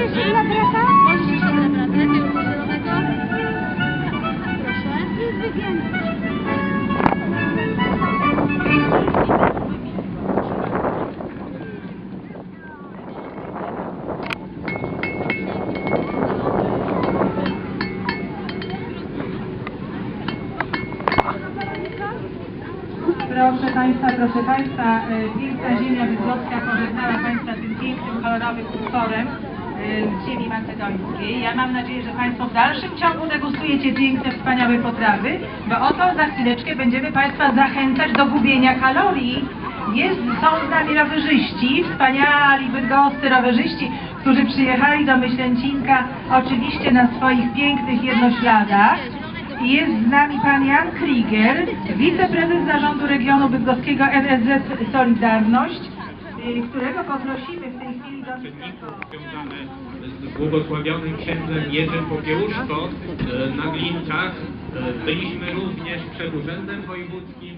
Proszę. Państwa, proszę Państwa, y, piękna ziemia bydgoska pożegnała Państwa tym pięknym, kolorowym utworem ziemi macedońskiej. Ja mam nadzieję, że Państwo w dalszym ciągu degustujecie piękne, wspaniałe potrawy, bo oto za chwileczkę będziemy Państwa zachęcać do gubienia kalorii. Jest, są z nami rowerzyści, wspaniali bydgoscy rowerzyści, którzy przyjechali do Myślęcinka oczywiście na swoich pięknych jednośladach. Jest z nami pan Jan Krieger, wiceprezes zarządu regionu bydgoskiego NSZ Solidarność, y, którego poprosimy w tej uczestników związane z błogosławionym księdzem Jerzym Popiełuszko e, na Glinkach. E, Byliśmy również przed Urzędem Wojewódzkim